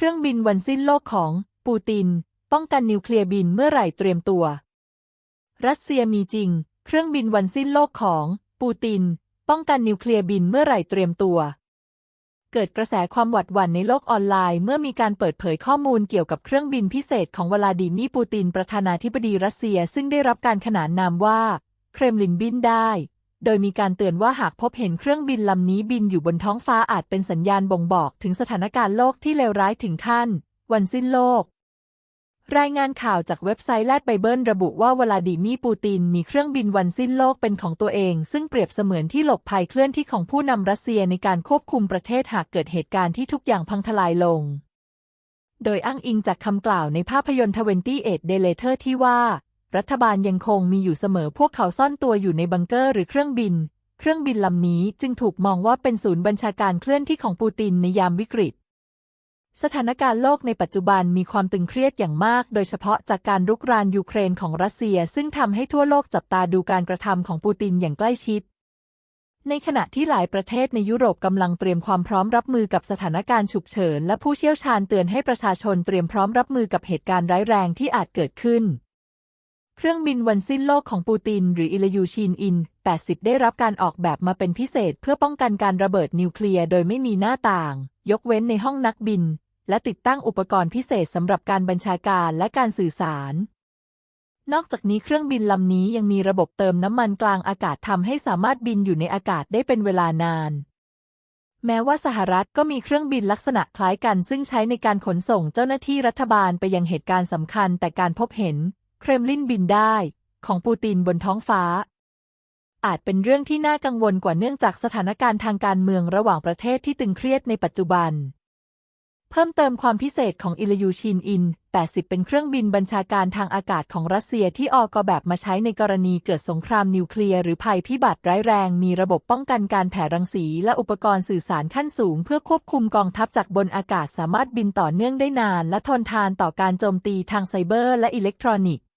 เครื่องบินวันสิ้นโลกของปูติน ป้องกันนิวเคลียร์บินเมื่อไหร่เตรียมตัว รัสเซียมีจริง เครื่องบินวันสิ้นโลกของปูติน ป้องกันนิวเคลียร์บินเมื่อไหร่เตรียมตัว เกิดกระแสความหวาดหวั่นในโลกออนไลน์เมื่อมีการเปิดเผยข้อมูลเกี่ยวกับเครื่องบินพิเศษของวลาดิมีร์ปูตินประธานาธิบดีรัสเซียซึ่งได้รับการขนานนามว่า เครมลินบินได้ โดยมีการเตือนว่าหากพบเห็นเครื่องบินลำนี้บินอยู่บนท้องฟ้าอาจเป็นสัญญาณบ่งบอกถึงสถานการณ์โลกที่เลวร้ายถึงขั้น วันสิ้นโลก รายงานข่าวจากเว็บไซต์แลดไบเบิลระบุว่าวลาดิมีปูตินมีเครื่องบินวันสิ้นโลกเป็นของตัวเอง ซึ่งเปรียบเสมือนที่หลบภัยเคลื่อนที่ของผู้นำรัสเซียในการควบคุมประเทศหากเกิดเหตุการณ์ที่ทุกอย่างพังทลายลง โดยอ้างอิงจากคำกล่าวในภาพยนตร์ 28 Day Later ที่ว่า รัฐบาลยังคงมีอยู่เสมอพวกเขาซ่อนตัวอยู่ในบังเกอร์หรือเครื่องบิน เครื่องบินลำนี้จึงถูกมองว่าเป็นศูนย์บัญชาการเคลื่อนที่ของปูตินในยามวิกฤต สถานการณ์โลกในปัจจุบันมีความตึงเครียดอย่างมาก โดยเฉพาะจากการรุกรานยูเครนของรัสเซีย ซึ่งทำให้ทั่วโลกจับตาดูการกระทำของปูตินอย่างใกล้ชิดในขณะที่หลายประเทศในยุโรปกำลังเตรียมความพร้อมรับมือกับสถานการณ์ฉุกเฉิน และผู้เชี่ยวชาญเตือนให้ประชาชนเตรียมพร้อมรับมือกับเหตุการณ์ร้ายแรงที่อาจเกิดขึ้น เครื่องบินวันสิ้นโลกของปูติน หรืออิลยูชินอิน 80 ได้รับการออกแบบมาเป็นพิเศษเพื่อป้องกันการระเบิดนิวเคลียร์โดยไม่มีหน้าต่าง ยกเว้นในห้องนักบิน และติดตั้งอุปกรณ์พิเศษสำหรับการบัญชาการและการสื่อสาร นอกจากนี้เครื่องบินลำนี้ยังมีระบบเติมน้ำมันกลางอากาศทำให้สามารถบินอยู่ในอากาศได้เป็นเวลานาน แม้ว่าสหรัฐก็มีเครื่องบินลักษณะคล้ายกัน ซึ่งใช้ในการขนส่งเจ้าหน้าที่รัฐบาลไปยังเหตุการณ์สำคัญแต่การพบเห็น เครมลินบินได้ของปูตินบนท้องฟ้า อาจเป็นเรื่องที่น่ากังวลกว่าเนื่องจากสถานการณ์ทางการเมืองระหว่างประเทศที่ตึงเครียดในปัจจุบัน เพิ่มเติมความพิเศษของอิลยูชินอิน 80 เป็นเครื่องบินบัญชาการทางอากาศของรัสเซียที่ออกแบบมาใช้ในกรณีเกิดสงครามนิวเคลียร์หรือภัยพิบัติร้ายแรง มีระบบป้องกันการแผ่รังสีและอุปกรณ์สื่อสารขั้นสูง เพื่อควบคุมกองทัพจากบนอากาศสามารถบินต่อเนื่องได้นาน และทนทานต่อการโจมตีทางไซเบอร์และอิเล็กทรอนิกส์